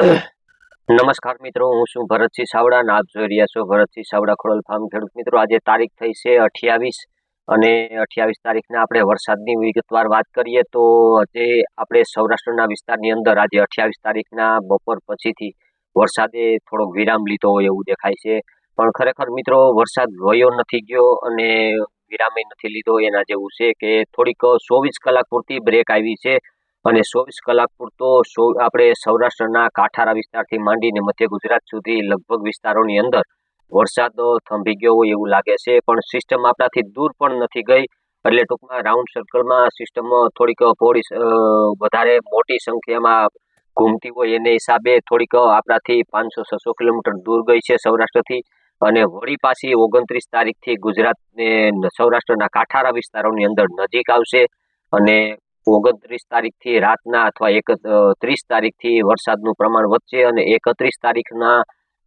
નમસ્કાર મિત્રો, હું છું ભરતસિંહ સાવડા અને આપ જોઈ રહ્યા છો ભરતસિંહ સાવડા ખોડલ ફાર્મ ખેડૂત મિત્રો. આજે તારીખ થઈ છે અઠ્યાવીસ અને અઠ્યાવીસ તારીખના આપણે વરસાદની વિગતવાર વાત કરીએ તો આજે આપણે સૌરાષ્ટ્રના વિસ્તારની અંદર આજે અઠ્યાવીસ તારીખના બપોર પછીથી વરસાદે થોડોક વિરામ લીધો હોય એવું દેખાય છે. પણ ખરેખર મિત્રો, વરસાદ વયો નથી ગયો અને વિરામે નથી લીધો એના જેવું છે કે થોડીક ચોવીસ કલાક પૂરતી બ્રેક આવી છે. અને ચોવીસ કલાક પૂરતો આપણે સૌરાષ્ટ્રના કાંઠારા વિસ્તારથી માંડીને મધ્ય ગુજરાત સુધી લગભગ વિસ્તારોની અંદર વરસાદ થંભી ગયો હોય એવું લાગે છે, પણ સિસ્ટમ આપણાથી દૂર પણ નથી ગઈ. એટલે ટૂંકમાં રાઉન્ડ સર્કલમાં સિસ્ટમ થોડીક પોળી વધારે મોટી સંખ્યામાં ઘૂમતી હોય એને હિસાબે થોડીક આપણાથી પાંચસો, છસો કિલોમીટર દૂર ગઈ છે સૌરાષ્ટ્રથી. અને વળી પાછી ઓગણત્રીસ તારીખથી ગુજરાતને સૌરાષ્ટ્રના કાંઠારા વિસ્તારોની અંદર નજીક આવશે. અને ઓગણત્રીસ તારીખથી રાતના અથવા એક ત્રીસ તારીખથી વરસાદનું પ્રમાણ વધશે અને એકત્રીસ તારીખના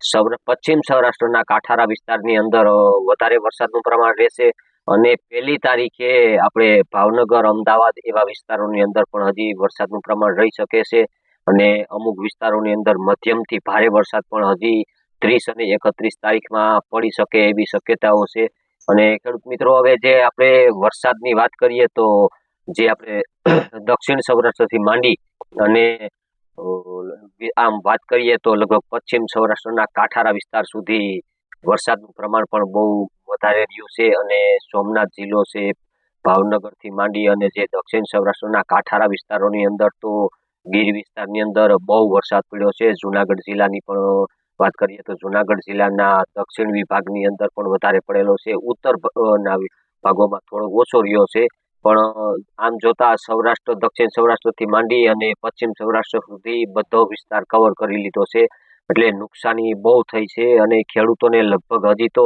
સૌ પશ્ચિમ સૌરાષ્ટ્રના કાંઠારા વિસ્તારની અંદર વધારે વરસાદનું પ્રમાણ રહેશે અને પહેલી તારીખે આપણે ભાવનગર, અમદાવાદ એવા વિસ્તારોની અંદર પણ હજી વરસાદનું પ્રમાણ રહી શકે છે અને અમુક વિસ્તારોની અંદર મધ્યમથી ભારે વરસાદ પણ હજી ત્રીસ અને એકત્રીસ તારીખમાં પડી શકે એવી શક્યતાઓ છે. અને ખેડૂત મિત્રો, હવે જે આપણે વરસાદની વાત કરીએ તો જે આપણે દક્ષિણ સૌરાષ્ટ્રથી માંડી અને આમ વાત કરીએ તો લગભગ પશ્ચિમ સૌરાષ્ટ્રના કાંઠારા વિસ્તાર સુધી વરસાદનું પ્રમાણ પણ બહુ વધારે રહ્યું છે અને સોમનાથ જિલ્લો છે, ભાવનગરથી માંડી અને જે દક્ષિણ સૌરાષ્ટ્રના કાંઠારા વિસ્તારોની અંદર તો ગીર વિસ્તારની અંદર બહુ વરસાદ પડ્યો છે. જુનાગઢ જિલ્લાની પણ વાત કરીએ તો જુનાગઢ જિલ્લાના દક્ષિણ વિભાગની અંદર પણ વધારે પડેલો છે. ઉત્તર ના ભાગોમાં થોડો ઓછો રહ્યો છે. પણ, આમ જોતા સૌરાષ્ટ્ર, દક્ષિણ સૌરાષ્ટ્રથી માંડી અને પશ્ચિમ સૌરાષ્ટ્ર સુધી બધો વિસ્તાર કવર કરી લીધો છે. એટલે નુકસાની બહુ થઈ છે અને ખેડૂતોને લગભગ હજી તો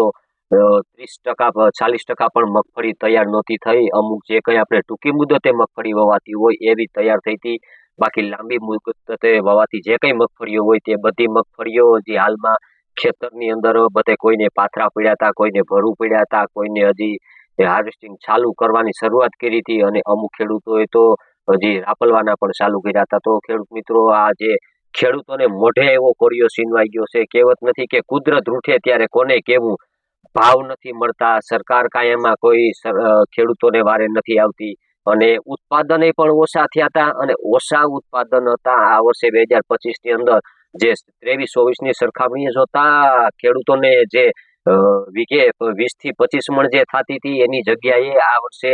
ત્રીસ ટકા ચાલીસ ટકા પણ મગફળી તૈયાર નહોતી થઈ. અમુક જે કંઈ આપણે ટૂંકી મુદતે મગફળી વવાતી હોય એવી તૈયાર થઈ હતી. બાકી લાંબી મુદતે વવાતી જે કંઈ મગફળીઓ હોય તે બધી મગફળીઓ જે હાલમાં ખેતરની અંદર બધે કોઈને પાથરા પડ્યા હતા, કોઈને ભરું પડ્યા હતા, કોઈને હજી હાર્વેસ્ટિંગ ચાલુ કરવાની શરૂઆત કરી હતી અને અમુક ખેડૂતોએ તો હજી રાપલવાના પણ ચાલુ કર્યા હતા. તો ખેડૂત મિત્રો, આ જે ખેડૂતોને મોઢે એવો કોરિયો સીનવાઈ ગયો છે. કહેવત નથી કે કુદરત રૂઠે ત્યારે કોને કેવું ભાવ નથી મળતા. સરકાર કાંઈ એમાં કોઈ ખેડૂતોને વારે નથી આવતી. અને ઉત્પાદને પણ ઓછા થયા હતા અને ઓછા ઉત્પાદન હતા. આ વર્ષે બે હજાર પચીસની અંદર જે ત્રેવીસ ચોવીસની સરખામણીએ જોતા ખેડૂતોને જે વીઘે વીસથી પચીસ મણ જે થતી હતી, એની જગ્યાએ આ વર્ષે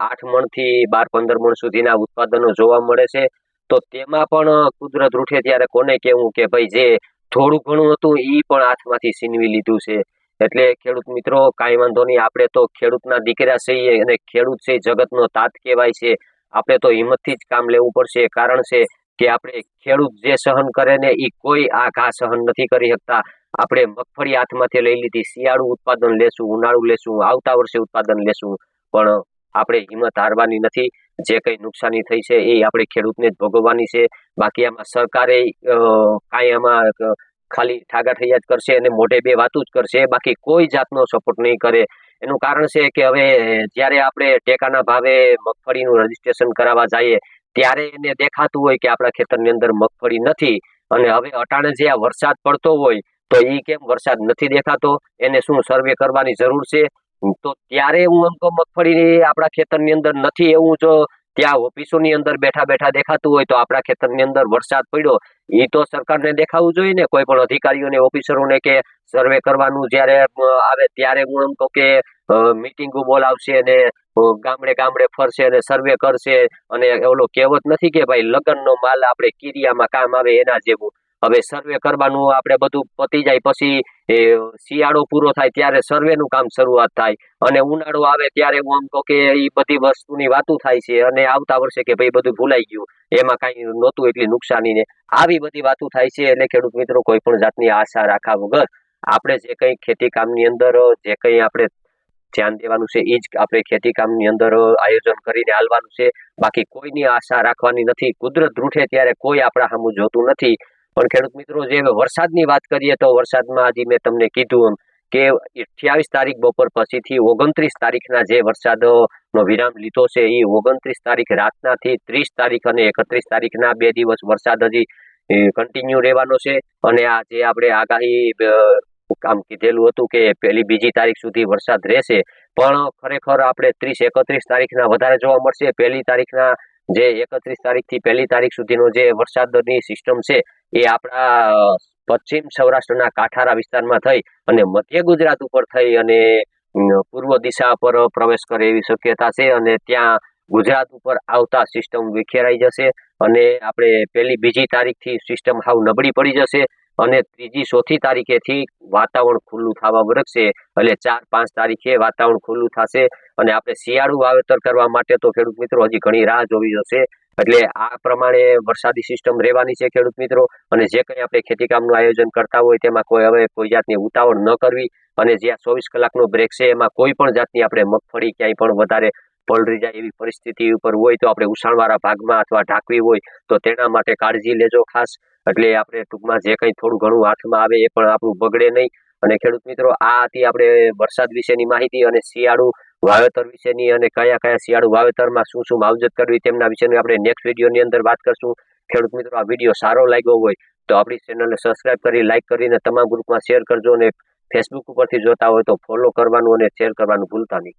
આઠ મણથી બાર પંદર મણ સુધીના ઉત્પાદનો જોવા મળે છે. તો તેમાં પણ કુદરત રૂઠે ત્યારે કોને કેવું કે ભાઈ જે થોડું ઘણું હતું એ પણ હાથમાંથી છીનવી લીધું છે. એટલે ખેડૂત મિત્રો, કાંઈ વાંધો નહીં, આપણે તો ખેડૂતના દીકરા છીએ અને ખેડૂત છે, જગતનો તાત કહેવાય છે. આપણે તો હિંમતથી જ કામ લેવું પડશે. કારણ છે કે આપણે ખેડૂત જે સહન કરે ને એ કોઈ આ ઘા સહન નથી કરી શકતા. આપણે મગફળી હાથમાંથી લઈ લીધી, શિયાળુ ઉત્પાદન લેશું, ઉનાળુ લેશું, આવતા વર્ષે ઉત્પાદન લેશું. પણ આપણે હિંમત હારવાની નથી. જે કંઈ નુકસાની થઈ છે એ આપણે ખેડૂતને જ ભોગવવાની છે. બાકી આમાં સરકારે કાંઈ આમાં ખાલી ઠાગા થયા જ કરશે અને મોઢે બે વાતું જ કરશે. બાકી કોઈ જાતનો સપોર્ટ નહીં કરે. એનું કારણ છે કે હવે જ્યારે આપણે ટેકાના ભાવે મગફળીનું રજીસ્ટ્રેશન કરાવવા જઈએ ત્યારે એને દેખાતું હોય કે આપણા ખેતરની અંદર મગફળી નથી અને હવે અટાણે જે આ વરસાદ પડતો હોય તો એ કેમ વરસાદ નથી દેખાતો? એને શું સર્વે કરવાની જરૂર છે? તો ત્યારે હું એમ કહું મગફળી આપણા ખેતરની અંદર નથી એવું જો ત્યાં ઓફિસોની અંદર બેઠા બેઠા દેખાતું હોય તો આપણા ખેતરની અંદર વરસાદ પડ્યો એ તો સરકારને દેખાવું જોઈએ ને. કોઈ પણ અધિકારીઓને, ઓફિસરોને કે સર્વે કરવાનું જ્યારે આવે ત્યારે હું એમ કહું કે મિટિંગો બોલાવશે અને ગામડે ગામડે ફરશે અને સર્વે કરશે અને ઓલો કહેવત નથી કે ભાઈ લગ્નનો માલ આપણે કિરિયામાં કામ આવે એના જેવું. હવે સર્વે કરવાનું આપણે બધું પતી જાય પછી શિયાળો પૂરો થાય ત્યારે સર્વેનું કામ શરૂઆત થાય. અને ઉનાળો આવે ત્યારે હું આમ કહું કે એ બધી વસ્તુની વાતો થાય છે અને આવતા વર્ષે કે ભાઈ બધું ભૂલાઈ ગયું. એમાં કાંઈ નહોતું એટલી નુકસાની ને આવી બધી વાતો થાય છે એટલે ખેડૂત મિત્રો કોઈ પણ જાતની આશા રાખા વગર આપણે જે કંઈ ખેતી કામની અંદર, જે કંઈ આપણે ધ્યાન દેવાનું છે. એ જ આપણે ખેતી કામની અંદર આયોજન કરીને હાલવાનું છે. બાકી કોઈની આશા રાખવાની નથી. કુદરત રૂઠે ત્યારે કોઈ આપણા સામું જોતું નથી. પણ ખેડૂત મિત્રો, જે વરસાદની વાત કરીએ તો વરસાદમાં આજે મેં તમને કીધું એમ કે અઠ્યાવીસ તારીખ બપોર પછીથી ઓગણત્રીસ તારીખના જે વરસાદનો વિરામ લીધો છે એ ઓગણત્રીસ તારીખ રાતનાથી ત્રીસ તારીખ અને એકત્રીસ તારીખના બે દિવસ વરસાદ હજી કન્ટિન્યુ રહેવાનો છે. અને આ જે આપણે આગાહી આમ કીધેલું હતું કે પહેલી બીજી તારીખ સુધી વરસાદ રહેશે. પણ ખરેખર આપણે ત્રીસ એકત્રીસ તારીખના વધારે જોવા મળશે. પહેલી તારીખના જે એકત્રીસ તારીખથી પહેલી તારીખ સુધીનો જે વરસાદની સિસ્ટમ છે, એ આપણા પશ્ચિમ સૌરાષ્ટ્રના કાંઠારા વિસ્તારમાં થઈ અને મધ્ય ગુજરાત ઉપર થઈ અને પૂર્વ દિશા પર પ્રવેશ કરે એવી શક્યતા છે અને ત્યાં ગુજરાત ઉપર આવતા સિસ્ટમ વિખેરાઈ જશે અને આપણે પહેલી બીજી તારીખથી સિસ્ટમ હાવ નબળી પડી જશે. અને ત્રીજી, ચોથી તારીખેથી વાતાવરણ ખુલ્લું થવા વરસશે. એટલે ચાર, પાંચ તારીખે વાતાવરણ ખુલ્લું થશે અને આપણે શિયાળુ વાવેતર કરવા માટે તો ખેડૂત મિત્રો હજી ઘણી રાહ જોવી જશે. એટલે આ પ્રમાણે વરસાદી સિસ્ટમ રહેવાની છે ખેડૂત મિત્રો. અને જે કંઈ આપણે ખેતીકામનું આયોજન કરતા હોય તેમાં કોઈ હવે કોઈ જાતની ઉતાવળ ન કરવી. અને જે આ ચોવીસ કલાકનો બ્રેક છે, એમાં કોઈ પણ જાતની આપણે મગફળી ક્યાંય પણ વધારે પલળી જાય એવી પરિસ્થિતિ ઉપર હોય તો આપણે ઉછાણવાળા ભાગમાં અથવા ઢાંકવી હોય તો તેના માટે કાળજી લેજો ખાસ. એટલે આપણે ટૂંકમાં જે કંઈ થોડું ઘણું હાથમાં આવે એ પણ આપણું બગડે નહીં. અને ખેડૂત મિત્રો, આ હતી આપણે વરસાદ વિશેની માહિતી અને શિયાળુ વાવેતર વિશેની અને કયા કયા શિયાળુ વાવેતરમાં શું શું માવજત કરવી તેમના વિશેની આપણે નેક્સ્ટ વિડીયોની અંદર વાત કરશું. ખેડૂત મિત્રો, આ વીડિયો સારો લાગ્યો હોય તો આપણી ચેનલને સબસ્ક્રાઇબ કરી લાઇક કરીને તમામ ગ્રુપમાં શેર કરજો અને ફેસબુક ઉપરથી જોતા હોય તો ફોલો કરવાનું અને શેર કરવાનું ભૂલતા નહીં.